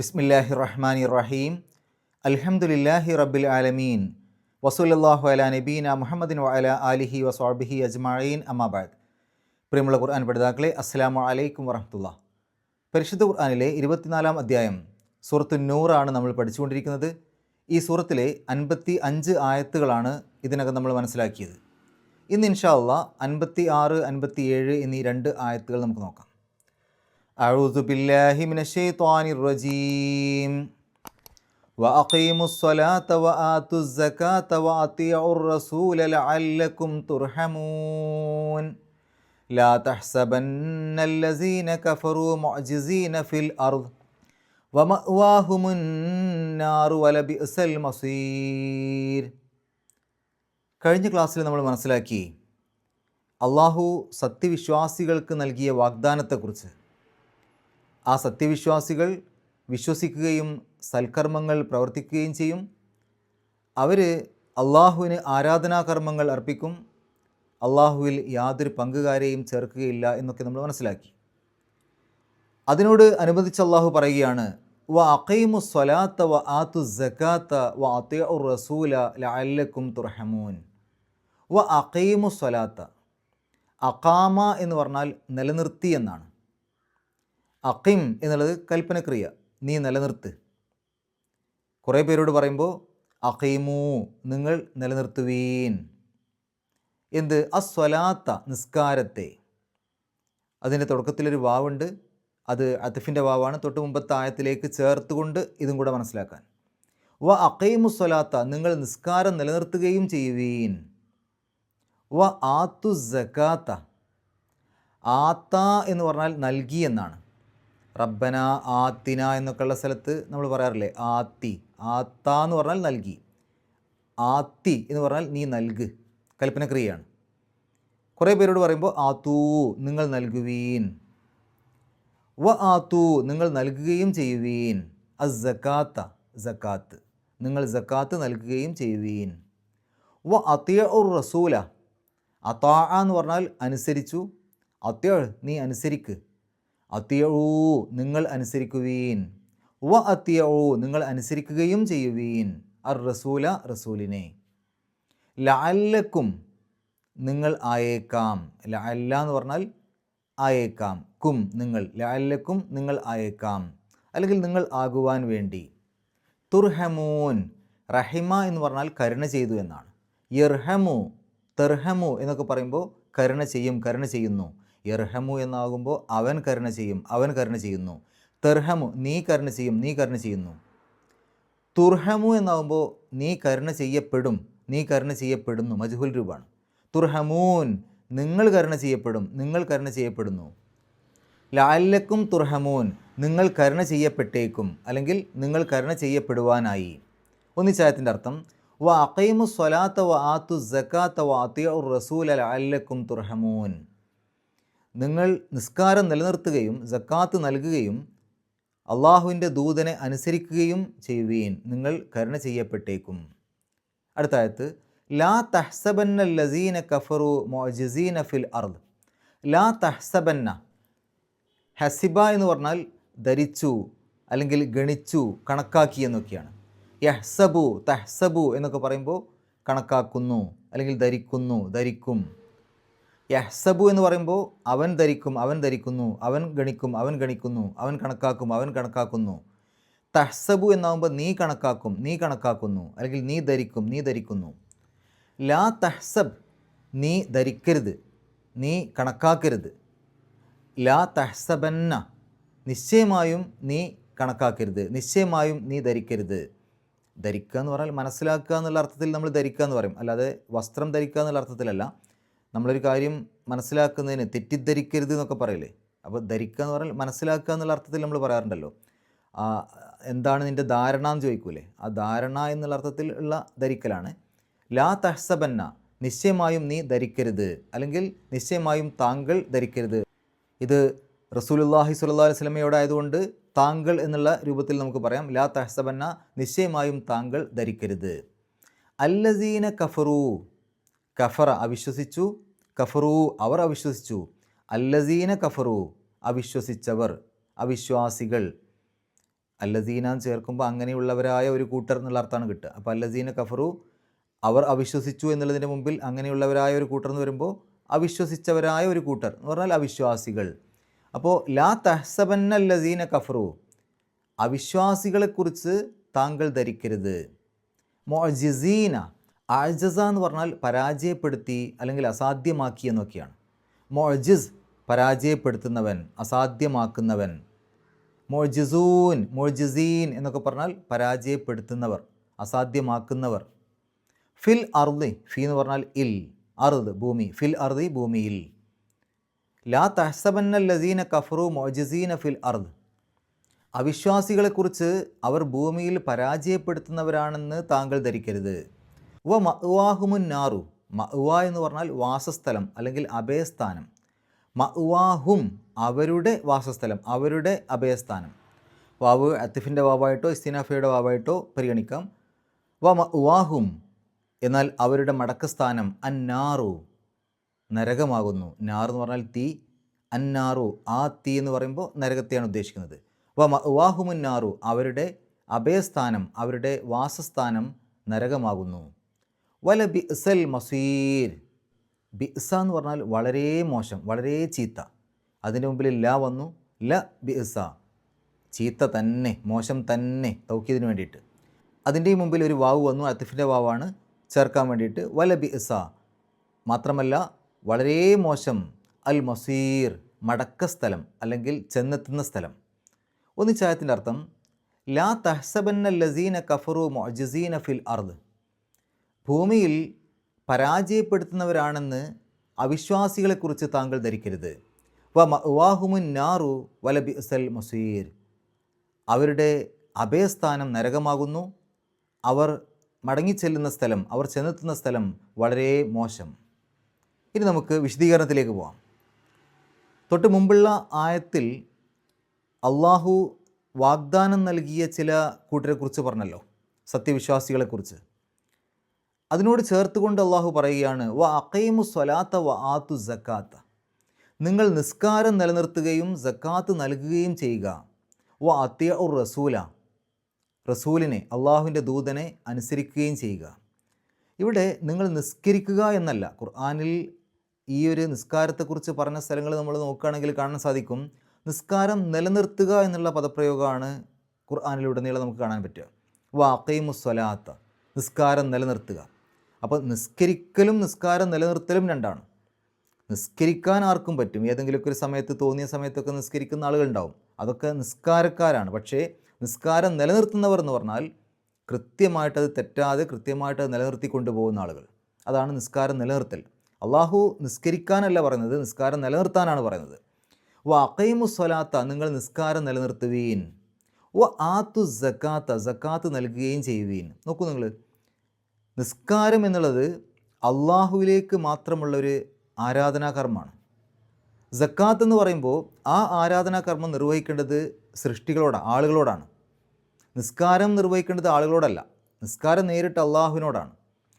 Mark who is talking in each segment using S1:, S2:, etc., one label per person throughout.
S1: ബിസ്മില്ലാഹി റഹ്മാനി റഹീം അൽഹംദുലില്ലാഹി റബ്ബിൽ ആലമീൻ. വസൂലല്ലാഹു അല നബീന മുഹമ്മദിൻ വഅല ആലിഹി വസ്വാബിഹി അജ്മഈൻ. അമ്മാബാദ് പ്രിയമുള്ള ഖുർആൻ പഠിതാക്കളെ അസ്സലാമു അലൈക്കും വറഹമുല്ല പരിശുദ്ധ ഖുർആാനിലെ ഇരുപത്തിനാലാം അധ്യായം സൂറത്തു നൂറാണ് നമ്മൾ പഠിച്ചുകൊണ്ടിരിക്കുന്നത്. ഈ സൂറത്തിലെ അൻപത്തി അഞ്ച് ആയത്തുകളാണ് ഇതിനകം നമ്മൾ മനസ്സിലാക്കിയത്. ഇന്ന് ഇൻഷാ അല്ല അൻപത്തി ആറ് അൻപത്തി ഏഴ് എന്നീ രണ്ട് ആയത്തുകൾ നമുക്ക് നോക്കാം. أعوذ بالله من الشيطان الرجيم وأقيموا الصلاة وآتوا الزكاة وأطيعوا الرسول لعلكم ترحمون لا تحسبن الذين كفروا معجزين في الأرض ومأواهم النار ولبئس المصير കഴിഞ്ഞ ക്ലാസ്സിൽ നമ്മൾ മനസ്സിലാക്കി അള്ളാഹു സത്യവിശ്വാസികൾക്ക് നൽകിയ വാഗ്ദാനത്തെക്കുറിച്ച് ആ സത്യവിശ്വാസികൾ വിശ്വസിക്കുകയും സൽക്കർമ്മങ്ങൾ പ്രവർത്തിക്കുകയും ചെയ്യും. അവർ അള്ളാഹുവിന് ആരാധനാകർമ്മങ്ങൾ അർപ്പിക്കും. അള്ളാഹുവിൽ യാതൊരു പങ്കുകാരെയും ചേർക്കുകയില്ല എന്നൊക്കെ നമ്മൾ മനസ്സിലാക്കി. അതിനോട് അനുബന്ധിച്ച് അള്ളാഹു പറയുകയാണ് വ അഖൈമു സ്വലാത്ത വ ആത്തു ജക്കാത്ത വ അത്യു റസൂല ലഅല്ലക്കും തുർഹമൂൻ. വ അഖൈമു സ്വലാത്ത അഖാമ എന്ന് പറഞ്ഞാൽ നിലനിർത്തി എന്നാണ്. അക്കിം എന്നുള്ളത് കൽപ്പനക്രിയ. നീ നിലനിർത്ത്. കുറേ പേരോട് പറയുമ്പോൾ അഖീമൂ നിങ്ങൾ നിലനിർത്തുവീൻ. എന്ത്? അസ്വലാത്ത നിസ്കാരത്തെ. അതിന്റെ തുടക്കത്തിലൊരു വാവുണ്ട്. അത് അതിഫിന്റെ വാവാണ്. തൊട്ട് മുമ്പത്തെ ആയത്തിലേക്ക് ചേർത്തുകൊണ്ട് ഇതും കൂടെ മനസ്സിലാക്കാൻ. വ അക്കൈമു സ്വലാത്ത നിങ്ങൾ നിസ്കാരം നിലനിർത്തുകയും ചെയ്യുവീൻ. വ ആത്തു ആത്ത എന്ന് പറഞ്ഞാൽ നൽകി എന്നാണ്. റബ്ബന ആത്തിന എന്നൊക്കെയുള്ള സ്ഥലത്ത് നമ്മൾ പറയാറില്ലേ? ആത്തി. ആത്ത എന്ന് പറഞ്ഞാൽ നൽകി. ആത്തി എന്ന് പറഞ്ഞാൽ നീ നൽക്. കൽപ്പനക്രിയയാണ്. കുറേ പേരോട് പറയുമ്പോൾ ആത്തൂ നിങ്ങൾ നൽകുവീൻ. വ ആത്തൂ നിങ്ങൾ നൽകുകയും ചെയ്യുവീൻ. അസ് ജക്കാത്ത സക്കാത്ത്. നിങ്ങൾ സക്കാത്ത് നൽകുകയും ചെയ്യുവീൻ. വ അത്തിയ ഉർ റസൂല. അത്താ എന്ന് പറഞ്ഞാൽ അനുസരിച്ചു. അത്യ നീ അനുസരിക്ക്. അത്തിയഴൂ നിങ്ങൾ അനുസരിക്കുവീൻ. വ അത്തിയഴൂ നിങ്ങൾ അനുസരിക്കുകയും ചെയ്യുവീൻ. അർ റസൂല റസൂലിനെ. ലാല്ലക്കും നിങ്ങൾ ആയേക്കാം. ലാല്ല എന്ന് പറഞ്ഞാൽ ആയേക്കാം. കും നിങ്ങൾ ലാല്ലക്കും നിങ്ങൾ ആയേക്കാം. അല്ലെങ്കിൽ നിങ്ങൾ ആകുവാൻ വേണ്ടി. തുർഹമൂൻ റഹിമ എന്ന് പറഞ്ഞാൽ കരുണ ചെയ്തു എന്നാണ്. യർഹമു തെർഹമു എന്നൊക്കെ പറയുമ്പോൾ കരുണ ചെയ്യും കരുണ ചെയ്യുന്നു. യർഹമു എന്നാകുമ്പോൾ അവൻ കരുണ ചെയ്യും അവൻ കരുണ ചെയ്യുന്നു. തെർഹമു നീ കരുണ ചെയ്യും നീ കരുണ ചെയ്യുന്നു. തുർഹമു എന്നാകുമ്പോൾ നീ കരുണ ചെയ്യപ്പെടും നീ കരുണ ചെയ്യപ്പെടുന്നു മജ്ഹുൽ രൂപാണ് തുർഹമൂൻ നിങ്ങൾ കരുണ ചെയ്യപ്പെടും നിങ്ങൾ കരുണ ചെയ്യപ്പെടുന്നു. ലാലക്കും തുർഹമൂൻ നിങ്ങൾ കരുണ ചെയ്യപ്പെട്ടേക്കും അല്ലെങ്കിൽ നിങ്ങൾ കരുണ ചെയ്യപ്പെടുവാനായി. ഒന്നിച്ചായത്തിന്റെ അർത്ഥം വ അക്കൈമു സ്വലാത്ത വ ആത്തു സക്കാത്ത വ അത്തിയ റസൂല ലാലക്കും തുർഹമൂൻ. നിങ്ങൾ നിസ്കാരം നിലനിർത്തുകയും ജക്കാത്ത് നൽകുകയും അള്ളാഹുവിന്റെ ദൂതനെ അനുസരിക്കുകയും ചെയ്യുകയും നിങ്ങൾ കരുണ ചെയ്യപ്പെട്ടേക്കും. അടുത്തായത്ത് ലാ തഹ്സബന്ന ലസീന കഫറു മൊജസീന ഫിൽ അർദ്. ലാ തഹ്സബന്ന ഹസിബ എന്ന് പറഞ്ഞാൽ ധരിച്ചു അല്ലെങ്കിൽ ഗണിച്ചു കണക്കാക്കി എന്നൊക്കെയാണ്. യഹ്സബു തഹ്സബു എന്നൊക്കെ പറയുമ്പോൾ കണക്കാക്കുന്നു അല്ലെങ്കിൽ ധരിക്കുന്നു ധരിക്കും. യഹ്സബു എന്ന് പറയുമ്പോൾ അവൻ ധരിക്കും അവൻ ധരിക്കുന്നു അവൻ ഗണിക്കും അവൻ ഗണിക്കുന്നു അവൻ കണക്കാക്കും അവൻ കണക്കാക്കുന്നു. തഹ്സബു എന്നാകുമ്പോൾ നീ കണക്കാക്കും നീ കണക്കാക്കുന്നു. അല്ലെങ്കിൽ നീ ധരിക്കും നീ ധരിക്കുന്നു. ലാ തഹ്സബ് നീ ധരിക്കരുത് നീ കണക്കാക്കരുത്. ലാ തഹ്സബന്ന നിശ്ചയമായും നീ കണക്കാക്കരുത് നിശ്ചയമായും നീ ധരിക്കരുത്. ധരിക്കുക എന്ന് പറഞ്ഞാൽ മനസ്സിലാക്കുക എന്നുള്ള അർത്ഥത്തിൽ നമ്മൾ ധരിക്കുക എന്ന് പറയും. അല്ലാതെ വസ്ത്രം ധരിക്കുക എന്നുള്ള അർത്ഥത്തിലല്ല. നമ്മളൊരു കാര്യം മനസ്സിലാക്കുന്നതിന് തെറ്റിദ്ധരിക്കരുത് എന്നൊക്കെ പറയില്ലേ? അപ്പോൾ ധരിക്കുക എന്ന് പറഞ്ഞാൽ മനസ്സിലാക്കുക എന്നുള്ള അർത്ഥത്തിൽ നമ്മൾ പറയാറുണ്ടല്ലോ. എന്താണ് നിന്റെ ധാരണ എന്ന് ചോദിക്കൂലേ? ആ ധാരണ എന്നുള്ള അർത്ഥത്തിൽ ഉള്ള ധരിക്കലാണ്. ലാ തഹ്സബന്ന നിശ്ചയമായും നീ ധരിക്കരുത്. അല്ലെങ്കിൽ നിശ്ചയമായും താങ്കൾ ധരിക്കരുത്. ഇത് റസൂലുല്ലാഹി അലൈഹി സ്വലമയോടായതുകൊണ്ട് താങ്കൾ എന്നുള്ള രൂപത്തിൽ നമുക്ക് പറയാം. ലാ തഹ്സബന്ന നിശ്ചയമായും താങ്കൾ ധരിക്കരുത്. അല്ലസീന കഫറു കഫറ അവിശ്വസിച്ചു കഫറു അവർ അവിശ്വസിച്ചു. അല്ലസീന കഫറു അവിശ്വസിച്ചവർ അവിശ്വാസികൾ. അല്ലസീന എന്ന് ചേർക്കുമ്പോൾ അങ്ങനെയുള്ളവരായ ഒരു കൂട്ടർ എന്നുള്ള അർത്ഥമാണ് കിട്ടുക. അപ്പോൾ അല്ലസീന കഫറു അവർ അവിശ്വസിച്ചു എന്നുള്ളതിന്റെ മുമ്പിൽ അങ്ങനെയുള്ളവരായ ഒരു കൂട്ടർ എന്ന് വരുമ്പോൾ അവിശ്വസിച്ചവരായ ഒരു കൂട്ടർ എന്ന് പറഞ്ഞാൽ അവിശ്വാസികൾ. അപ്പോൾ ലാ തഹ്സബന്ന ലസീന കഫറു അവിശ്വാസികളെക്കുറിച്ച് താങ്കൾ ധരിക്കരുത്. മൊജിസീന ആജസ എന്ന് പറഞ്ഞാൽ പരാജയപ്പെടുത്തി അല്ലെങ്കിൽ അസാധ്യമാക്കി എന്നൊക്കെയാണ്. മൊജിസ് പരാജയപ്പെടുത്തുന്നവൻ അസാധ്യമാക്കുന്നവൻ. മൊജിസൂൻ മൊജിസീൻ എന്നൊക്കെ പറഞ്ഞാൽ പരാജയപ്പെടുത്തുന്നവർ അസാധ്യമാക്കുന്നവർ. ഫിൽ അർദി ഫി എന്ന് പറഞ്ഞാൽ ഇൽ അർദ് ഭൂമി. ഫിൽ അർദി ഭൂമിയിൽ ലാ തഹസബന്ന ലസീന കഫറു മൊജിസീന ഫിൽ അർദ്. അവിശ്വാസികളെക്കുറിച്ച് അവർ ഭൂമിയിൽ പരാജയപ്പെടുത്തുന്നവരാണെന്ന് താങ്കൾ ധരിക്കരുത്. വ മഅ്വാഹുമുൻ നാറു എന്ന് പറഞ്ഞാൽ വാസസ്ഥലം അല്ലെങ്കിൽ അഭയസ്ഥാനം. മഅ്വാഹും അവരുടെ വാസസ്ഥലം അവരുടെ അഭയസ്ഥാനം. വാവ് അത്തിഫിന്റെ വാവായിട്ടോ ഇസ്തിനാഫയുടെ വാവായിട്ടോ പരിഗണിക്കാം. വ മഅ്വാഹും എന്നാൽ അവരുടെ മടക്കസ്ഥാനം അന്നാറു നരകമാകുന്നു. നാർ എന്ന് പറഞ്ഞാൽ തീ. അന്നാറു ആ തീ എന്ന് പറയുമ്പോൾ നരകത്തെയാണ് ഉദ്ദേശിക്കുന്നത്. വ മഅ്വാഹുമുന്നാറു അവരുടെ അഭയസ്ഥാനം അവരുടെ വാസസ്ഥാനം നരകമാകുന്നു. വല ബിസൽ മസീർ ബിസ എന്ന് പറഞ്ഞാൽ വളരെ മോശം വളരെ ചീത്ത. അതിന്റെ മുമ്പിൽ ല വന്നു. ല ബിസ ചീത്ത തന്നെ മോശം തന്നെ തൗക്കീദിന് വേണ്ടിയിട്ട്. അതിന്റെ മുമ്പിൽ ഒരു വാവ് വന്നു അത്തിഫിന്റെ വാവാണ് ചേർക്കാൻ വേണ്ടിയിട്ട്. വല ബിസ മാത്രമല്ല വളരെ മോശം അൽ മസീർ മടക്ക സ്ഥലം അല്ലെങ്കിൽ ചെന്നെത്തുന്ന സ്ഥലം. ഒന്നിച്ചായത്തിന്റെ അർത്ഥം ലാ തഹ്സബന്ന ലസീന കഫറു മൊജസീന ഫിൽ അർദ്. ഭൂമിയിൽ പരാജയപ്പെടുത്തുന്നവരാണെന്ന് അവിശ്വാസികളെക്കുറിച്ച് താങ്കൾ ധരിക്കരുത്. വ മഅ്വാഹുമുൻ നാറു വലബി അസൽ മസീർ. അവരുടെ അഭയസ്ഥാനം നരകമാകുന്നു. അവർ മടങ്ങിച്ചെല്ലുന്ന സ്ഥലം അവർ ചെന്നെത്തുന്ന സ്ഥലം വളരെ മോശം. ഇനി നമുക്ക് വിശദീകരണത്തിലേക്ക് പോവാം. തൊട്ട് മുമ്പുള്ള ആയത്തിൽ അള്ളാഹു വാഗ്ദാനം നൽകിയ ചില കൂട്ടരെക്കുറിച്ച് പറഞ്ഞല്ലോ സത്യവിശ്വാസികളെക്കുറിച്ച്. അതിനോട് ചേർത്തുകൊണ്ട് അള്ളാഹു പറയുകയാണ് വ അക്കൈമു സ്വലാത്ത വ ആത്തു ജക്കാത്ത നിങ്ങൾ നിസ്കാരം നിലനിർത്തുകയും ജക്കാത്ത് നൽകുകയും ചെയ്യുക. വ അത്യ ഉർ റസൂല. റസൂലിനെ അള്ളാഹുവിന്റെ ദൂതനെ അനുസരിക്കുകയും ചെയ്യുക. ഇവിടെ നിങ്ങൾ നിസ്കരിക്കുക എന്നല്ല ഖുർആാനിൽ ഈ ഒരു നിസ്കാരത്തെക്കുറിച്ച് പറഞ്ഞ സ്ഥലങ്ങൾ നമ്മൾ നോക്കുകയാണെങ്കിൽ കാണാൻ സാധിക്കും. നിസ്കാരം നിലനിർത്തുക എന്നുള്ള പദപ്രയോഗമാണ് ഖുർആാനിലുടനീളം നമുക്ക് കാണാൻ പറ്റുക. വാക്കൈമു സ്വലാത്ത നിസ്കാരം നിലനിർത്തുക. അപ്പോൾ നിസ്കരിക്കലും നിസ്കാരം നിലനിർത്തലും രണ്ടാണ്. നിസ്കരിക്കാൻ ആർക്കും പറ്റും. ഏതെങ്കിലുമൊക്കെ ഒരു സമയത്ത് തോന്നിയ സമയത്തൊക്കെ നിസ്കരിക്കുന്ന ആളുകളുണ്ടാവും. അതൊക്കെ നിസ്കാരക്കാരാണ്. പക്ഷേ നിസ്കാരം നിലനിർത്തുന്നവർ എന്ന് പറഞ്ഞാൽ കൃത്യമായിട്ട് അത് തെറ്റാതെ കൃത്യമായിട്ട് അത് നിലനിർത്തി കൊണ്ടുപോകുന്ന ആളുകൾ. അതാണ് നിസ്കാരം നിലനിർത്തൽ. അള്ളാഹു നിസ്കരിക്കാനല്ല പറയുന്നത് നിസ്കാരം നിലനിർത്താനാണ് പറയുന്നത്. വ അക്കൈമു സ്വലാത്ത നിങ്ങൾ നിസ്കാരം നിലനിർത്തുവീൻ. വ ആത്തു ജക്കാത്ത ജക്കാത്ത് നൽകുകയും ചെയ്യുവീൻ. നോക്കൂ നിങ്ങൾ. നിസ്കാരം എന്നുള്ളത് അള്ളാഹുവിലേക്ക് മാത്രമുള്ളൊരു ആരാധനാകർമ്മമാണ്. ജക്കാത്ത് എന്ന് പറയുമ്പോൾ ആ ആരാധനാകർമ്മം നിർവഹിക്കേണ്ടത് സൃഷ്ടികളോടാണ് ആളുകളോടാണ്. നിസ്കാരം നിർവഹിക്കേണ്ടത് ആളുകളോടല്ല നിസ്കാരം നേരിട്ട് അള്ളാഹുവിനോടാണ്.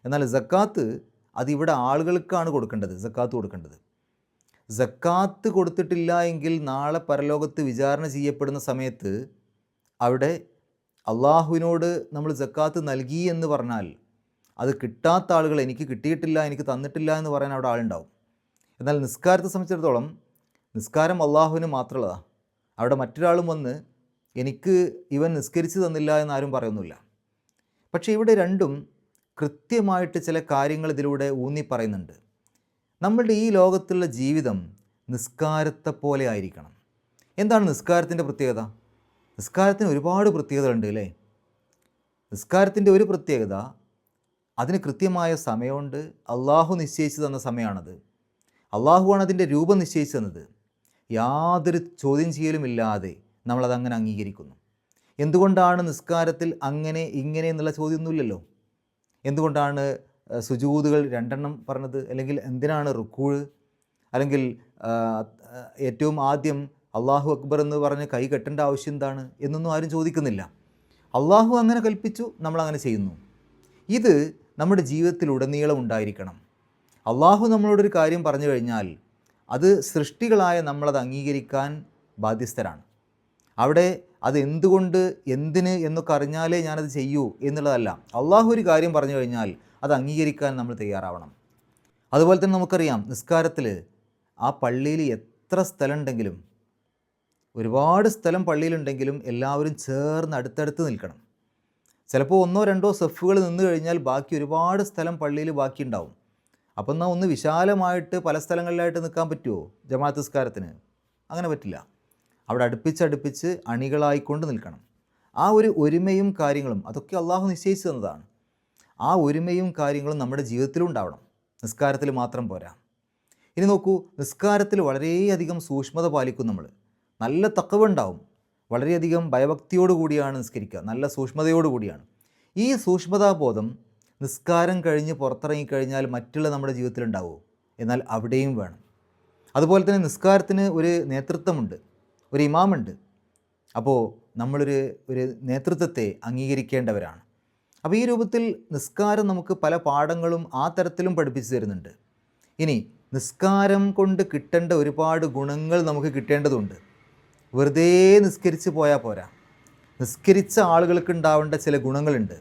S1: എന്നാൽ ജക്കാത്ത് അതിവിടെ ആളുകൾക്കാണ് കൊടുക്കേണ്ടത് ജക്കാത്ത് കൊടുക്കേണ്ടത്. ജക്കാത്ത് കൊടുത്തിട്ടില്ല എങ്കിൽ നാളെ പരലോകത്ത് വിചാരണ ചെയ്യപ്പെടുന്ന സമയത്ത് അവിടെ അള്ളാഹുവിനോട് നമ്മൾ ജക്കാത്ത് നൽകി എന്ന് പറഞ്ഞാൽ അത് കിട്ടാത്ത ആളുകൾ എനിക്ക് കിട്ടിയിട്ടില്ല എനിക്ക് തന്നിട്ടില്ല എന്ന് പറയാൻ അവിടെ ആളുണ്ടാവും. എന്നാൽ നിസ്കാരത്തെ സംബന്ധിച്ചിടത്തോളം നിസ്കാരം അള്ളാഹുവിന് മാത്രമുള്ളതാണ് അവിടെ മറ്റൊരാളും വന്ന് എനിക്ക് ഇവൻ നിസ്കരിച്ച് തന്നില്ല എന്നാരും പറയുന്നില്ല പക്ഷേ ഇവിടെ രണ്ടും കൃത്യമായിട്ട് ചില കാര്യങ്ങൾ ഇതിലൂടെ ഊന്നി പറയുന്നുണ്ട്. നമ്മളുടെ ഈ ലോകത്തുള്ള ജീവിതം നിസ്കാരത്തെ പോലെ ആയിരിക്കണം. എന്താണ് നിസ്കാരത്തിന്റെ പ്രത്യേകത? നിസ്കാരത്തിന് ഒരുപാട് പ്രത്യേകതകളുണ്ട് അല്ലേ? നിസ്കാരത്തിന്റെ ഒരു പ്രത്യേകത അതിന് കൃത്യമായ സമയമുണ്ട്. അള്ളാഹു നിശ്ചയിച്ചു തന്ന സമയമാണത്. അള്ളാഹുവാണ് അതിന്റെ രൂപം നിശ്ചയിച്ചു തന്നത്. യാതൊരു ചോദ്യം ചെയ്യലുമില്ലാതെ നമ്മളതങ്ങനെ അംഗീകരിക്കുന്നു. എന്തുകൊണ്ടാണ് നിസ്കാരത്തിൽ അങ്ങനെ ഇങ്ങനെ എന്നുള്ള ചോദ്യമൊന്നുമില്ലല്ലോ? എന്തുകൊണ്ടാണ് സുജൂതുകൾ രണ്ടെണ്ണം പറഞ്ഞത്? അല്ലെങ്കിൽ എന്തിനാണ് റുക്കൂഴ് അല്ലെങ്കിൽ ഏറ്റവും ആദ്യം അള്ളാഹു അക്ബർ എന്ന് പറഞ്ഞ് കൈ കെട്ടേണ്ട ആവശ്യം എന്താണ്? എന്നൊന്നും ആരും ചോദിക്കുന്നില്ല. അള്ളാഹു അങ്ങനെ കൽപ്പിച്ചു നമ്മളങ്ങനെ ചെയ്യുന്നു. ഇത് നമ്മുടെ ജീവിതത്തിൽ ഉടനീളം ഉണ്ടായിരിക്കണം. അള്ളാഹു നമ്മളോടൊരു കാര്യം പറഞ്ഞു കഴിഞ്ഞാൽ അത് സൃഷ്ടികളായ നമ്മളത് അംഗീകരിക്കാൻ ബാധ്യസ്ഥരാണ്. അവിടെ അത് എന്തുകൊണ്ട് എന്തിന് എന്നൊക്കെ അറിഞ്ഞാലേ ഞാനത് ചെയ്യൂ എന്നുള്ളതല്ല. അള്ളാഹു ഒരു കാര്യം പറഞ്ഞു കഴിഞ്ഞാൽ അത് അംഗീകരിക്കാൻ നമ്മൾ തയ്യാറാവണം. അതുപോലെ തന്നെ നമുക്കറിയാം നിസ്കാരത്തിൽ ആ പള്ളിയിൽ എത്ര സ്ഥലം ഉണ്ടെങ്കിലും ഒരുപാട് സ്ഥലം പള്ളിയിലുണ്ടെങ്കിലും എല്ലാവരും ചേർന്ന് അടുത്തടുത്ത് നിൽക്കണം. ചിലപ്പോൾ ഒന്നോ രണ്ടോ സെഫുകൾ നിന്ന് കഴിഞ്ഞാൽ ബാക്കി ഒരുപാട് സ്ഥലം പള്ളിയിൽ ബാക്കി ഉണ്ടാവും അപ്പം എന്നാൽ ഒന്ന് വിശാലമായിട്ട് പല സ്ഥലങ്ങളിലായിട്ട് നിൽക്കാൻ പറ്റുമോ ജമാഅത്ത് നിസ്കാരത്തിന് അങ്ങനെ പറ്റില്ല. അവിടെ അടുപ്പിച്ചടുപ്പിച്ച് അണികളായിക്കൊണ്ട് നിൽക്കണം. ആ ഒരു ഒരുമയും കാര്യങ്ങളും അതൊക്കെ അള്ളാഹു നിശ്ചയിച്ചു തന്നതാണ്. ആ ഒരുമയും കാര്യങ്ങളും നമ്മുടെ ജീവിതത്തിലും ഉണ്ടാവണം. നിസ്കാരത്തിൽ മാത്രം പോരാ. ഇനി നോക്കൂ നിസ്കാരത്തിൽ വളരെയധികം സൂക്ഷ്മത പാലിക്കും നമ്മൾ. നല്ല തക്കവുണ്ടാവും വളരെയധികം ഭയഭക്തിയോട് കൂടിയാണ് നിസ്കരിക്കുക. നല്ല സൂക്ഷ്മതയോട് കൂടിയാണ്. ഈ സൂക്ഷ്മതാബോധം നിസ്കാരം കഴിഞ്ഞ് പുറത്തിറങ്ങിക്കഴിഞ്ഞാൽ മറ്റുള്ള നമ്മുടെ ജീവിതത്തിൽ ഉണ്ടാവുമോ എന്നാൽ അവിടെയും വേണം. അതുപോലെ തന്നെ നിസ്കാരത്തിന് ഒരു നേതൃത്വമുണ്ട്. ഒരു ഇമാമുണ്ട്. അപ്പോൾ നമ്മളൊരു ഒരു നേതൃത്വത്തെ അംഗീകരിക്കേണ്ടവരാണ്. അപ്പോൾ ഈ രൂപത്തിൽ നിസ്കാരം നമുക്ക് പല പാഠങ്ങളും ആ തരത്തിലും പഠിപ്പിച്ചു തരുന്നുണ്ട്. ഇനി നിസ്കാരം കൊണ്ട് കിട്ടേണ്ട ഒരുപാട് ഗുണങ്ങൾ നമുക്ക് കിട്ടേണ്ടതുണ്ട്. വെറുതെ നിസ്കരിച്ച് പോയാൽ പോരാ. നിസ്കരിച്ച ആളുകൾക്ക് ഉണ്ടാവേണ്ട ചില ഗുണങ്ങളുണ്ട്.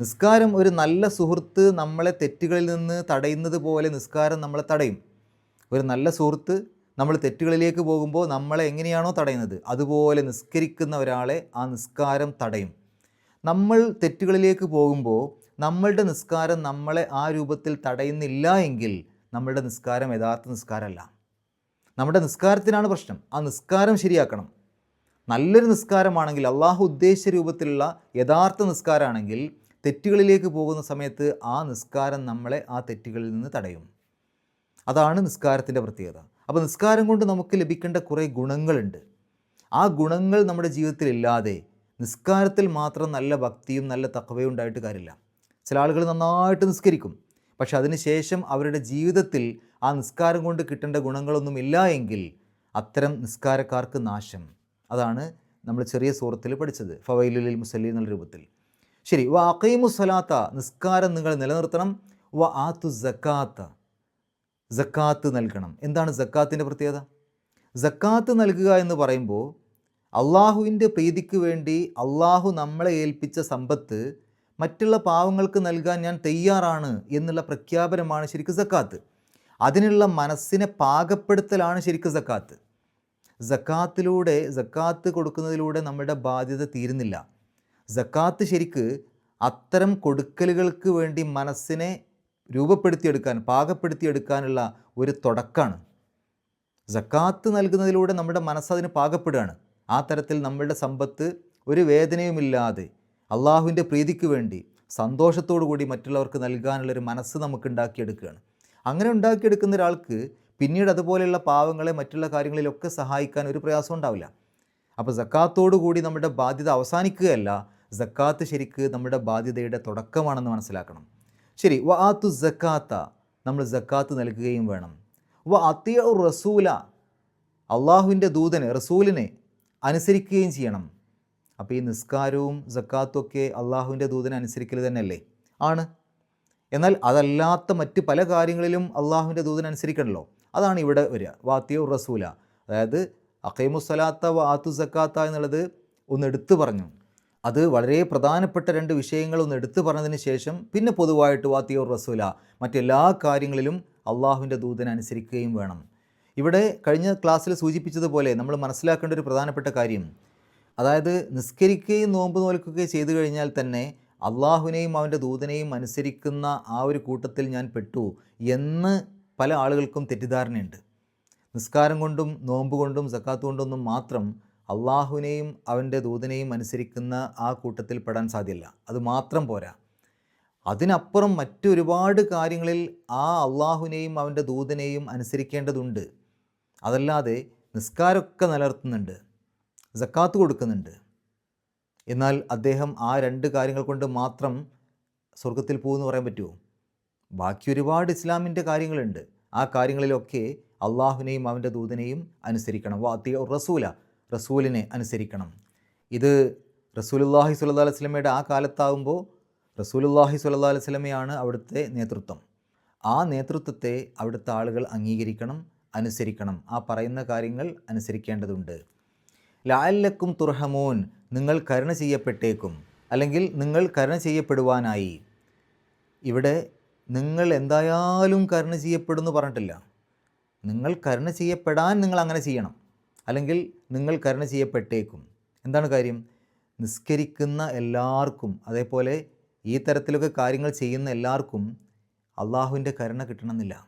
S1: നിസ്കാരം ഒരു നല്ല സുഹൃത്ത് നമ്മളെ തെറ്റുകളിൽ നിന്ന് തടയുന്നത് പോലെ നിസ്കാരം നമ്മളെ തടയും. ഒരു നല്ല സുഹൃത്ത് നമ്മൾ തെറ്റുകളിലേക്ക് പോകുമ്പോൾ നമ്മളെ എങ്ങനെയാണോ തടയുന്നത് അതുപോലെ നിസ്കരിക്കുന്ന ഒരാളെ ആ നിസ്കാരം തടയും. നമ്മൾ തെറ്റുകളിലേക്ക് പോകുമ്പോൾ നമ്മളുടെ നിസ്കാരം നമ്മളെ ആ രൂപത്തിൽ തടയുന്നില്ല എങ്കിൽ നമ്മളുടെ നിസ്കാരം യഥാർത്ഥ നിസ്കാരമല്ല. നമ്മുടെ നിസ്കാരത്തിനാണ് പ്രശ്നം. ആ നിസ്കാരം ശരിയാക്കണം. നല്ലൊരു നിസ്കാരമാണെങ്കിൽ അള്ളാഹു ഉദ്ദേശിച്ച രൂപത്തിലുള്ള യഥാർത്ഥ നിസ്കാരമാണെങ്കിൽ തെറ്റുകളിലേക്ക് പോകുന്ന സമയത്ത് ആ നിസ്കാരം നമ്മളെ ആ തെറ്റുകളിൽ നിന്ന് തടയും. അതാണ് നിസ്കാരത്തിന്റെ പ്രത്യേകത. അപ്പോൾ നിസ്കാരം കൊണ്ട് നമുക്ക് ലഭിക്കേണ്ട കുറേ ഗുണങ്ങളുണ്ട്. ആ ഗുണങ്ങൾ നമ്മുടെ ജീവിതത്തിൽ ഇല്ലാതെ നിസ്കാരത്തിൽ മാത്രം നല്ല ഭക്തിയും നല്ല തക്കവയും ഉണ്ടായിട്ട് കാര്യമില്ല. ചില ആളുകൾ നന്നായിട്ട് നിസ്കരിക്കും. പക്ഷെ അതിനുശേഷം അവരുടെ ജീവിതത്തിൽ ആ നിസ്കാരം കൊണ്ട് കിട്ടേണ്ട ഗുണങ്ങളൊന്നും ഇല്ല എങ്കിൽ അത്തരം നിസ്കാരക്കാർക്ക് നാശം. അതാണ് നമ്മൾ ചെറിയ സൂറത്തിൽ പഠിച്ചത്. ഫവൈലുലിൽ മുസല്ലി എന്നുള്ള രൂപത്തിൽ. ശരി വ അക്കൈമു സലാത്ത നിസ്കാരം നിങ്ങൾ നിലനിർത്തണം. വ ആത്തു ജക്കാത്ത ജക്കാത്ത് നൽകണം. എന്താണ് ജക്കാത്തിന്റെ പ്രത്യേകത? ജക്കാത്ത് നൽകുക എന്ന് പറയുമ്പോൾ അള്ളാഹുവിന്റെ പ്രീതിക്ക് വേണ്ടി അള്ളാഹു നമ്മളെ ഏൽപ്പിച്ച സമ്പത്ത് മറ്റുള്ള പാവങ്ങൾക്ക് നൽകാൻ ഞാൻ തയ്യാറാണ് എന്നുള്ള പ്രഖ്യാപനമാണ് ശരിക്കും സക്കാത്ത്. അതിനുള്ള മനസ്സിനെ പാകപ്പെടുത്തലാണ് ശരിക്കും സക്കാത്ത്. സക്കാത്തിലൂടെ സക്കാത്ത് കൊടുക്കുന്നതിലൂടെ നമ്മുടെ ബാധ്യത തീരുന്നില്ല. സക്കാത്ത് ശരിക്ക് അത്തരം കൊടുക്കലുകൾക്ക് വേണ്ടി മനസ്സിനെ രൂപപ്പെടുത്തിയെടുക്കാൻ പാകപ്പെടുത്തിയെടുക്കാനുള്ള ഒരു തുടക്കമാണ് സക്കാത്ത് നൽകുന്നതിലൂടെ നമ്മുടെ മനസ്സ് മനസ്സതിന് പാകപ്പെടുകയാണ്. ആ തരത്തിൽ നമ്മളുടെ സമ്പത്ത് ഒരു വേദനയുമില്ലാതെ അള്ളാഹുവിന്റെ പ്രീതിക്ക് വേണ്ടി സന്തോഷത്തോടു കൂടി മറ്റുള്ളവർക്ക് നൽകാനുള്ളൊരു മനസ്സ് നമുക്ക് ഉണ്ടാക്കിയെടുക്കുകയാണ് അങ്ങനെ ഉണ്ടാക്കിയെടുക്കുന്ന ഒരാൾക്ക് പിന്നീട് അതുപോലെയുള്ള പാവങ്ങളെ മറ്റുള്ള കാര്യങ്ങളിലൊക്കെ സഹായിക്കാൻ ഒരു പ്രയാസം ഉണ്ടാവില്ല. അപ്പോൾ സക്കാത്തോടു കൂടി നമ്മുടെ ബാധ്യത അവസാനിക്കുകയല്ല സക്കാത്ത് ശരിക്ക് നമ്മുടെ ബാധ്യതയുടെ തുടക്കമാണെന്ന് മനസ്സിലാക്കണം. ശരി വ ആത്തു സക്കാത്ത നമ്മൾ സക്കാത്ത് നൽകുകയും വേണം. വ അത്തിയ റസൂല അള്ളാഹുവിന്റെ ദൂതനെ റസൂലിനെ അനുസരിക്കുകയും ചെയ്യണം. അപ്പോൾ ഈ നിസ്കാരവും സക്കാത്തും ഒക്കെ അള്ളാഹുവിന്റെ ദൂതനെ അനുസരിക്കൽ തന്നെയല്ലേ? ആണ്. എന്നാൽ അതല്ലാത്ത മറ്റ് പല കാര്യങ്ങളിലും അള്ളാഹുവിന്റെ ദൂതനെ അനുസരിക്കണമല്ലോ അതാണ് ഇവിടെ വരിക. വാത്തിയ റസൂല. അതായത് അഖൈമുസലാത്ത വാത്തു സക്കാത്ത എന്നുള്ളത് ഒന്ന് എടുത്തു പറഞ്ഞു. അത് വളരെ പ്രധാനപ്പെട്ട രണ്ട് വിഷയങ്ങൾ ഒന്ന് എടുത്തു പറഞ്ഞതിന് ശേഷം പിന്നെ പൊതുവായിട്ട് വാത്തിയ റസൂല മറ്റെല്ലാ കാര്യങ്ങളിലും അള്ളാഹുവിന്റെ ദൂതനെ അനുസരിക്കുകയും വേണം. ഇവിടെ കഴിഞ്ഞ ക്ലാസ്സിൽ സൂചിപ്പിച്ചതുപോലെ നമ്മൾ മനസ്സിലാക്കേണ്ട ഒരു പ്രധാനപ്പെട്ട കാര്യം. അതായത് നിസ്കരിക്കുകയും നോമ്പ് നോൽക്കുകയും ചെയ്തു കഴിഞ്ഞാൽ തന്നെ അള്ളാഹുവിനെയും അവന്റെ ദൂതനെയും അനുസരിക്കുന്ന ആ ഒരു കൂട്ടത്തിൽ ഞാൻ പെട്ടു എന്ന് പല ആളുകൾക്കും തെറ്റിദ്ധാരണയുണ്ട്. നിസ്കാരം കൊണ്ടും നോമ്പ് കൊണ്ടും സക്കാത്ത് കൊണ്ടൊന്നും മാത്രം അള്ളാഹുവിനെയും അവന്റെ ദൂതനെയും അനുസരിക്കുന്ന ആ കൂട്ടത്തിൽ പെടാൻ സാധ്യല്ല. അത് മാത്രം പോരാ. അതിനപ്പുറം മറ്റൊരുപാട് കാര്യങ്ങളിൽ ആ അള്ളാഹുവിനെയും അവന്റെ ദൂതനെയും അനുസരിക്കേണ്ടതുണ്ട്. അതല്ലാതെ നിസ്കാരമൊക്കെ നിലനിർത്തുന്നുണ്ട്. സക്കാത്ത് കൊടുക്കുന്നുണ്ട്. എന്നാൽ അദ്ദേഹം ആ രണ്ട് കാര്യങ്ങൾ കൊണ്ട് മാത്രം സ്വർഗത്തിൽ പോകുമെന്ന് പറയാൻ പറ്റുമോ? ബാക്കി ഒരുപാട് ഇസ്ലാമിന്റെ കാര്യങ്ങളുണ്ട്. ആ കാര്യങ്ങളിലൊക്കെ അള്ളാഹുവിനെയും അവന്റെ ദൂതനെയും അനുസരിക്കണം. വാത്തി റസൂല റസൂലിനെ അനുസരിക്കണം. ഇത് റസൂലുല്ലാഹി സ്വല്ലല്ലാഹി അലൈഹി വസല്ലമയുടെ ആ കാലത്താകുമ്പോൾ റസൂലുല്ലാഹി സ്വല്ലല്ലാഹി അലൈഹി വസല്ലമയാണ് അവിടുത്തെ നേതൃത്വം. ആ നേതൃത്വത്തെ അവിടുത്തെ ആളുകൾ അംഗീകരിക്കണം അനുസരിക്കണം. ആ പറയുന്ന കാര്യങ്ങൾ അനുസരിക്കേണ്ടതുണ്ട്. ലാലക്കും തുർഹമൂൻ നിങ്ങൾ കരുണ ചെയ്യപ്പെട്ടേക്കും. അല്ലെങ്കിൽ നിങ്ങൾ കരുണ ചെയ്യപ്പെടുവാനായി. ഇവിടെ നിങ്ങൾ എന്തായാലും കരുണ ചെയ്യപ്പെടുമെന്ന് പറഞ്ഞിട്ടില്ല. നിങ്ങൾ കരുണ ചെയ്യപ്പെടാൻ നിങ്ങൾ അങ്ങനെ ചെയ്യണം. അല്ലെങ്കിൽ നിങ്ങൾ കരുണ ചെയ്യപ്പെട്ടേക്കും. എന്താണ് കാര്യം? നിസ്കരിക്കുന്ന എല്ലാവർക്കും അതേപോലെ ഈ തരത്തിലൊക്കെ കാര്യങ്ങൾ ചെയ്യുന്ന എല്ലാവർക്കും അള്ളാഹുവിന്റെ കരുണ കിട്ടണമെന്നില്ല.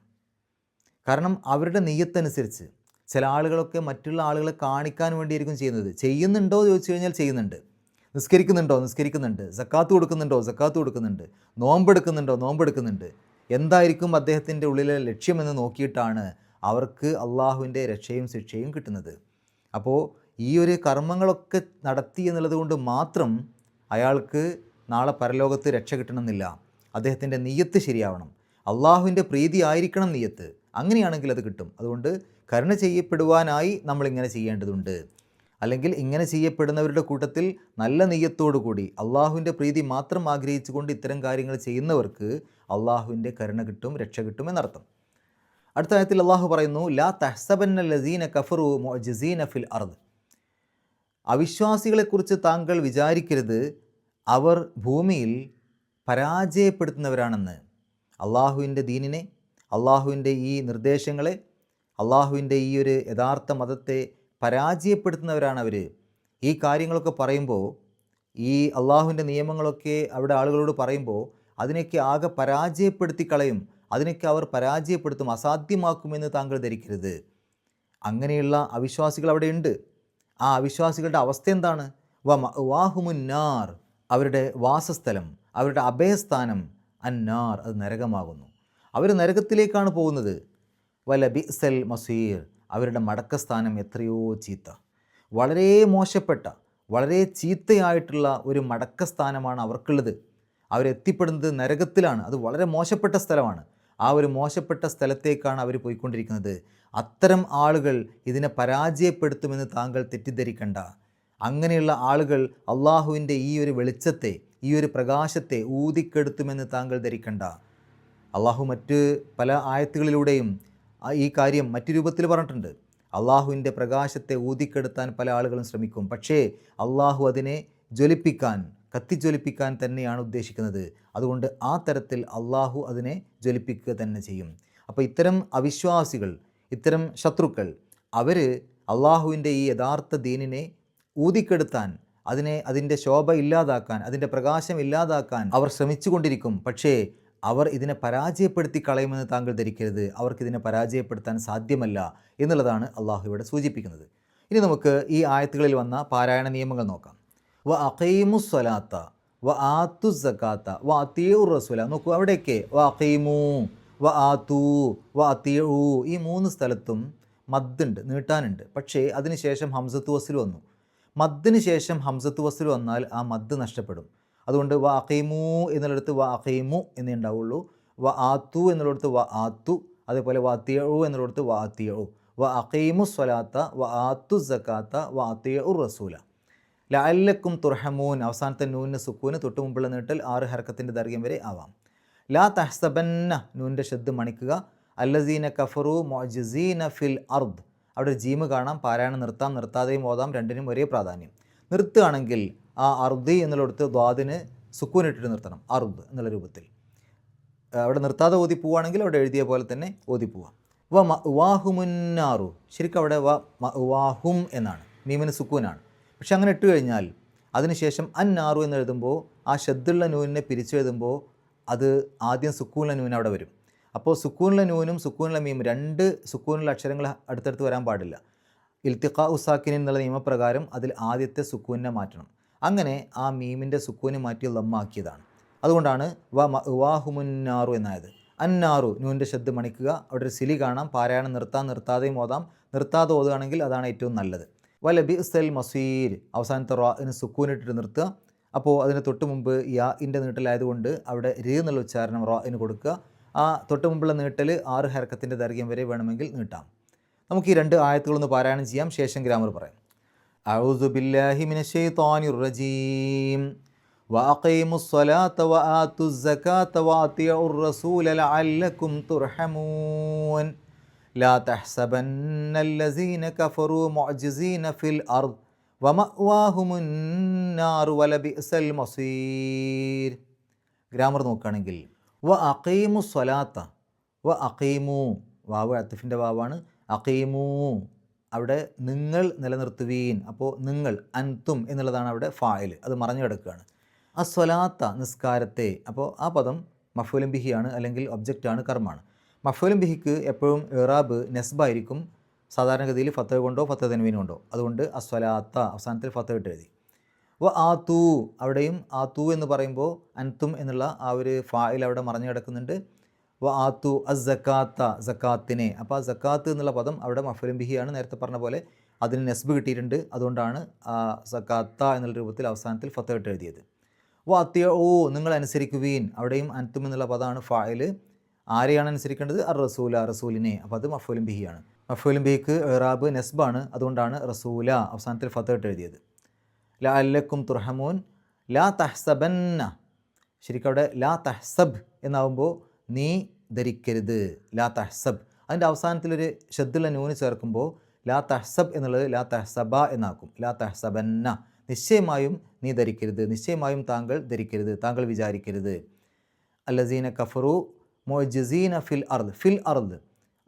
S1: കാരണം അവരുടെ നെയ്യത്തനുസരിച്ച് ചില ആളുകളൊക്കെ മറ്റുള്ള ആളുകളെ കാണിക്കാൻ വേണ്ടിയായിരിക്കും ചെയ്യുന്നത്. ചെയ്യുന്നുണ്ടോ എന്ന് ചോദിച്ചു കഴിഞ്ഞാൽ ചെയ്യുന്നുണ്ട്. നിസ്കരിക്കുന്നുണ്ടോ? നിസ്കരിക്കുന്നുണ്ട്. സക്കാത്ത് കൊടുക്കുന്നുണ്ടോ? സക്കാത്ത് കൊടുക്കുന്നുണ്ട്. നോമ്പെടുക്കുന്നുണ്ടോ? നോമ്പെടുക്കുന്നുണ്ട്. എന്തായിരിക്കും അദ്ദേഹത്തിന്റെ ഉള്ളിലെ ലക്ഷ്യമെന്ന് നോക്കിയിട്ടാണ് അവർക്ക് അള്ളാഹുവിന്റെ രക്ഷയും ശിക്ഷയും കിട്ടുന്നത്. അപ്പോൾ ഈ ഒരു കർമ്മങ്ങളൊക്കെ നടത്തി എന്നുള്ളത് കൊണ്ട് മാത്രം അയാൾക്ക് നാളെ പരലോകത്ത് രക്ഷ കിട്ടണമെന്നില്ല. അദ്ദേഹത്തിന്റെ നീയത്ത് ശരിയാവണം. അള്ളാഹുവിന്റെ പ്രീതി ആയിരിക്കണം നീയത്ത്. അങ്ങനെയാണെങ്കിൽ അത് കിട്ടും. അതുകൊണ്ട് കരുണ ചെയ്യപ്പെടുവാനായി നമ്മളിങ്ങനെ ചെയ്യേണ്ടതുണ്ട്. അല്ലെങ്കിൽ ഇങ്ങനെ ചെയ്യപ്പെടുന്നവരുടെ കൂട്ടത്തിൽ നല്ല നെയ്യത്തോടു കൂടി അള്ളാഹുവിന്റെ പ്രീതി മാത്രം ആഗ്രഹിച്ചുകൊണ്ട് ഇത്തരം കാര്യങ്ങൾ ചെയ്യുന്നവർക്ക് അള്ളാഹുവിന്റെ കരുണ കിട്ടും രക്ഷ കിട്ടും എന്നർത്ഥം. അടുത്ത കാര്യത്തിൽ അള്ളാഹു പറയുന്നു ലാ തഹ്സബന്ന ലസീന കഫറു ജസീന ഫിൽ അർദ്. അവിശ്വാസികളെക്കുറിച്ച് താങ്കൾ വിചാരിക്കരുത്. അവർ ഭൂമിയിൽ പരാജയപ്പെടുത്തുന്നവരാണെന്ന്. അള്ളാഹുവിന്റെ ദീനിനെ അള്ളാഹുവിന്റെ ഈ നിർദ്ദേശങ്ങളെ അള്ളാഹുവിന്റെ ഈ ഒരു യഥാർത്ഥ മതത്തെ പരാജയപ്പെടുത്തുന്നവരാണ് അവർ ഈ കാര്യങ്ങളൊക്കെ പറയുമ്പോൾ ഈ അള്ളാഹുവിന്റെ നിയമങ്ങളൊക്കെ അവിടെ ആളുകളോട് പറയുമ്പോൾ അതിനൊക്കെ ആകെ പരാജയപ്പെടുത്തി കളയും അതിനൊക്കെ അവർ പരാജയപ്പെടുത്തും അസാധ്യമാക്കുമെന്ന് താങ്കൾ ധരിക്കരുത്. അങ്ങനെയുള്ള അവിശ്വാസികൾ അവിടെ ഉണ്ട്. ആ അവിശ്വാസികളുടെ അവസ്ഥ എന്താണ്? വാഹുമുന്നാർ അവരുടെ വാസസ്ഥലം അവരുടെ അഭയസ്ഥാനം അന്നാർ അത് നരകമാകുന്നു. അവർ നരകത്തിലേക്കാണ് പോകുന്നത്. വല ബിസൽ മസീർ. അവരുടെ മടക്കസ്ഥാനം എത്രയോ ചീത്ത. വളരെ മോശപ്പെട്ട വളരെ ചീത്തയായിട്ടുള്ള ഒരു മടക്കസ്ഥാനമാണ് അവർക്കുള്ളത്. അവരെത്തിപ്പെടുന്നത് നരകത്തിലാണ്. അത് വളരെ മോശപ്പെട്ട സ്ഥലമാണ്. ആ ഒരു മോശപ്പെട്ട സ്ഥലത്തേക്കാണ് അവർ പോയിക്കൊണ്ടിരിക്കുന്നത്. അത്തരം ആളുകൾ ഇതിനെ പരാജയപ്പെടുത്തുമെന്ന് താങ്കൾ തെറ്റിദ്ധരിക്കണ്ട. അങ്ങനെയുള്ള ആളുകൾ അള്ളാഹുവിന്റെ ഈ ഒരു വെളിച്ചത്തെ ഈ ഒരു പ്രകാശത്തെ ഊതിക്കെടുത്തുമെന്ന് താങ്കൾ ധരിക്കണ്ട. അള്ളാഹു മറ്റ് പല ആയത്തുകളിലൂടെയും ഈ കാര്യം മറ്റു രൂപത്തിൽ പറഞ്ഞിട്ടുണ്ട്. അള്ളാഹുവിന്റെ പ്രകാശത്തെ ഊതിക്കെടുത്താൻ പല ആളുകളും ശ്രമിക്കും. പക്ഷേ അള്ളാഹു അതിനെ ജ്വലിപ്പിക്കാൻ കത്തിജ്വലിപ്പിക്കാൻ തന്നെയാണ് ഉദ്ദേശിക്കുന്നത്. അതുകൊണ്ട് ആ തരത്തിൽ അള്ളാഹു അതിനെ ജ്വലിപ്പിക്കുക തന്നെ ചെയ്യും. അപ്പോൾ ഇത്തരം അവിശ്വാസികൾ ഇത്തരം ശത്രുക്കൾ അവർ അള്ളാഹുവിന്റെ ഈ യഥാർത്ഥ ദീനിനെ ഊതിക്കെടുത്താൻ അതിനെ അതിന്റെ ശോഭ ഇല്ലാതാക്കാൻ അതിന്റെ പ്രകാശം ഇല്ലാതാക്കാൻ അവർ ശ്രമിച്ചുകൊണ്ടിരിക്കും. പക്ഷേ അവർ ഇതിനെ പരാജയപ്പെടുത്തി കളയുമെന്ന് താങ്കൾ ധരിക്കരുത്. അവർക്കിതിനെ പരാജയപ്പെടുത്താൻ സാധ്യമല്ല എന്നുള്ളതാണ് അള്ളാഹു ഇവിടെ സൂചിപ്പിക്കുന്നത്. ഇനി നമുക്ക് ഈ ആയത്തുകളിൽ വന്ന പാരായണ നിയമങ്ങൾ നോക്കാം. വ അഖീമു സ്വലാത്ത വ ആത്തു സക്കാത്ത വ അത്തിയു റസൂല. നോക്കൂ അവിടെയൊക്കെ വ അഖീമു വ ആത്തു വ അത്തിയു ഈ മൂന്ന് സ്ഥലത്തും മദ്ദുണ്ട് നീട്ടാനുണ്ട്. പക്ഷേ അതിനുശേഷം ഹംസത്ത് വസിൽ വന്നു. മദ്ദിന് ശേഷം ഹംസത്ത് വസിൽ വന്നാൽ ആ മദ് നഷ്ടപ്പെടും. അതുകൊണ്ട് വ അഖീമു എന്നുള്ളിടത്ത് വ അഖീമു എന്നേ ഉണ്ടാവുള്ളൂ. വ ആത്തു എന്നുള്ളിടത്ത് വ ആത്തു അതേപോലെ വ അത്തിയു എന്നുള്ളിടത്ത് വ അഖീമു സ്വലാത്ത വ ആത്തു സക്കാത്ത വ അത്തിയു റസൂല. ലാല്ലക്കും തുർഹമൂൻ. അവസാനത്തെ നൂനിന് സുക്കൂന് തൊട്ട് മുമ്പുള്ള നീട്ടൽ ആറ് ഹർക്കത്തിന്റെ ദൈർഘ്യം വരെ ആവാം. ലാ തഹ്സബന്ന. നൂന്റെ ശബ്ദ് മണിക്കുക. അല്ലസീന കഫറു മൊജസീന ഫിൽ അർദ്. അവിടെ ജീമ് കാണാം പാരായണം നിർത്താം നിർത്താതെയും ഓതാം രണ്ടിനും ഒരേ പ്രാധാന്യം. നിർത്തുകയാണെങ്കിൽ ആ അർദി എന്നുള്ളിടത്ത് ദ്വാദിന് സുക്കൂനിട്ടിട്ട് നിർത്തണം അർദ് എന്നുള്ള രൂപത്തിൽ. അവിടെ നിർത്താതെ ഓതി പോവുകയാണെങ്കിൽ അവിടെ എഴുതിയ പോലെ തന്നെ ഓതി പോവാം. വ വാഹുമുന്നാറു ശരിക്കും അവിടെ വ വാഹും എന്നാണ് മീമിന് സുക്കൂനാണ്. പക്ഷെ അങ്ങനെ ഇട്ട് കഴിഞ്ഞാൽ അതിനുശേഷം അന്നാറു എന്ന് എഴുതുമ്പോൾ ആ ശബ്ദുള്ള നൂനിനെ പിരിച്ചെഴുതുമ്പോൾ അത് ആദ്യം സുക്കൂനുള്ള നൂൻ അവിടെ വരും. അപ്പോൾ സുക്കൂനുള്ള നൂനും സുക്കൂനുള്ള മീമും രണ്ട് സുക്കൂനുള്ള അക്ഷരങ്ങൾ അടുത്തടുത്ത് വരാൻ പാടില്ല. ഇൽത്തിഖാ ഉസാക്കിൻ എന്നുള്ള നിയമപ്രകാരം അതിൽ ആദ്യത്തെ സുക്കൂനെ മാറ്റണം. അങ്ങനെ ആ മീമിന്റെ സുക്കൂനെ മാറ്റി ലമ്മാക്കിയതാണ്. അതുകൊണ്ടാണ് വ വാഹുമുന്നാറു എന്നായത്. അന്നാറു നൂന്റെ ശബ്ദ് മണിക്കുക അവിടെ ഒരു സിലി കാണാം പാരായണം നിർത്താൻ നിർത്താതെയും ഓതാം നിർത്താതെ ഓതുകയാണെങ്കിൽ അതാണ് ഏറ്റവും നല്ലത്. വലബി സൽ മസീർ അവസാനത്തെ റാന് സുക്കൂനിട്ടിട്ട് നിർത്തുക. അപ്പോൾ അതിന് തൊട്ട് മുമ്പ് യാ ഇന്റെ നീട്ടലായതുകൊണ്ട് അവിടെ രീതി എന്നുള്ള ഉച്ചാരണം റാന് കൊടുക്കുക. ആ തൊട്ട് മുമ്പുള്ള നീട്ടൽ ആറ് ഹരക്കത്തിന്റെ ദൈർഘ്യം വരെ വേണമെങ്കിൽ നീട്ടാം. നമുക്ക് ഈ രണ്ട് ആയത്തുകളൊന്ന് പാരായണം ചെയ്യാം. ശേഷം ഗ്രാമർ പറയാം. أعوذ بالله من الشيطان الرجيم وأقيموا الصلاة وآتوا الزكاة وأطيعوا الرسول لعلكم ترحمون لا تحسبن الذين كفروا معجزين في الأرض വമവാഹുമുന്നാറു വലബിഅസൽ മസീർ ഗ്രാമർ നോക്കുകയാണെങ്കിൽ വ അഖീമു സ്വലാത്ത വ അഖീമു വാവ് അത്തിഫിൻ്റെ വാവാണ് അഖീമു അവിടെ നിങ്ങൾ നിലനിർത്തുവീൻ. അപ്പോൾ നിങ്ങൾ അൻതും എന്നുള്ളതാണ് അവിടെ ഫായിൽ. അത് മറഞ്ഞു കിടക്കുകയാണ് ആ സ്വലാത്ത നിസ്കാരത്തെ അപ്പോൾ ആ പദം മഫൂലും ബിഹിയാണ് അല്ലെങ്കിൽ ഒബ്ജക്റ്റാണ് കർമ്മമാണ്. മഫൂലും ബിഹിക്ക് എപ്പോഴും ഇറാബ് നെസ്ബായിരിക്കും സാധാരണഗതിയിൽ ഫത്ത കൊണ്ടോ ഫത്ത തൻവീൻ കൊണ്ടോ. അതുകൊണ്ട് അസ്വലാത്ത അവസാനത്തിൽ ഫത്ത ഇട്ട് എഴുതി. അപ്പോൾ ആ തൂ അവിടെയും ആ തൂ എന്ന് പറയുമ്പോൾ അൻതും എന്നുള്ള ആ ഒരു ഫായിൽ അവിടെ മറഞ്ഞു കിടക്കുന്നുണ്ട് അപ്പോൾ ആത്തു അസ് ജക്കാത്ത ജക്കാത്തിനെ അപ്പോൾ ആ ജക്കാത്ത് എന്നുള്ള പദം അവിടെ മഫലും ബിഹിയാണ് നേരത്തെ പറഞ്ഞ പോലെ അതിന് നെസ്ബ് കിട്ടിയിട്ടുണ്ട്. അതുകൊണ്ടാണ് സക്കാത്ത എന്നുള്ള രൂപത്തിൽ അവസാനത്തിൽ ഫത്ത് ഇട്ട് എഴുതിയത്. വ അത്യ ഓ നിങ്ങൾ അനുസരിക്കുവീൻ. അവിടെയും അനത്തും എന്നുള്ള പദമാണ് ഫായിൽ ആരെയാണ് അനുസരിക്കേണ്ടത്? അർ റസൂല റസൂലിനെ. അപ്പോൾ അത് മഫൂലും ബിഹിയാണ് മഫൂലും ബിഹിക്ക് ഇറാബ് നെസ്ബാണ്. അതുകൊണ്ടാണ് റസൂല അവസാനത്തിൽ ഫത്ത് ഇട്ട് എഴുതിയത്. ലാ അല്ലക്കും തുർഹമൂൻ. ലാ തഹ്സബന്ന. ശരിക്കും അവിടെ ലാ തഹ്സബ് എന്നാവുമ്പോൾ നീ ധരിക്കരുത് ലാ തഹ്സബ്. അതിന്റെ അവസാനത്തിലൊരു ഷദ്ദുള്ള നൂന് ചേർക്കുമ്പോൾ ലാ തഹ്സബ് എന്നുള്ളത് ലാ തഹ്സബ എന്നാക്കും. ലാ തഹ്സബന്ന. നിശ്ചയമായും നീ ധരിക്കരുത്. നിശ്ചയമായും താങ്കൾ ധരിക്കരുത്. താങ്കൾ വിചാരിക്കരുത്. അല്ലസീന കഫറു മൊജസീന ഫിൽ അർദ്. ഫിൽ അർദ്.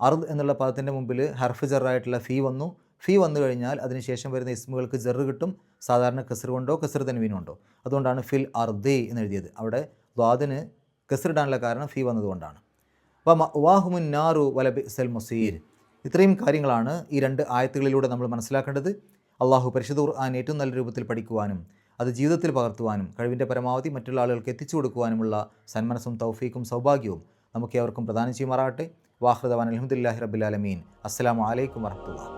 S1: അർദ് എന്നുള്ള പദത്തിന്റെ മുമ്പിൽ ഹർഫ് ജറായിട്ടുള്ള ഫീ വന്നു. ഫീ വന്നു കഴിഞ്ഞാൽ അതിനുശേഷം വരുന്ന ഇസ്മുകൾക്ക് ജെറ് കിട്ടും. സാധാരണ കസർ കൊണ്ടോ കസർ തൻവീനുണ്ടോ അതുകൊണ്ടാണ് ഫിൽ അർദി എന്ന് എഴുതിയത് അവിടെ ദ്വാദിന് കസറിടാനുള്ള കാരണം ഫീ വന്നതുകൊണ്ടാണ്. അപ്പം വാഹുമുൻ നാറു വലബി സെൽ മുസീർ. ഇത്രയും കാര്യങ്ങളാണ് ഈ രണ്ട് ആയത്തുകളിലൂടെ നമ്മൾ മനസ്സിലാക്കേണ്ടത്. അള്ളാഹു പരിശുദ്ധ ഖുർആൻ ഏറ്റവും നല്ല രൂപത്തിൽ പഠിക്കുവാനും അത് ജീവിതത്തിൽ പകർത്തുവാനും കഴിവിന്റെ പരമാവധി മറ്റുള്ള ആളുകൾക്ക് എത്തിച്ചു കൊടുക്കുവാനുമുള്ള സന്മനസ്സും തൗഫീക്കും സൗഭാഗ്യവും നമുക്ക് ഏവർക്കും പ്രദാനം ചെയ്യുമാറാകട്ടെ. വാഹൃദവാൻ അലഹമുല്ലാഹി റബ്ബുലാലമീൻ അസ്സാം വലൈക്കും വർഹമുല്ല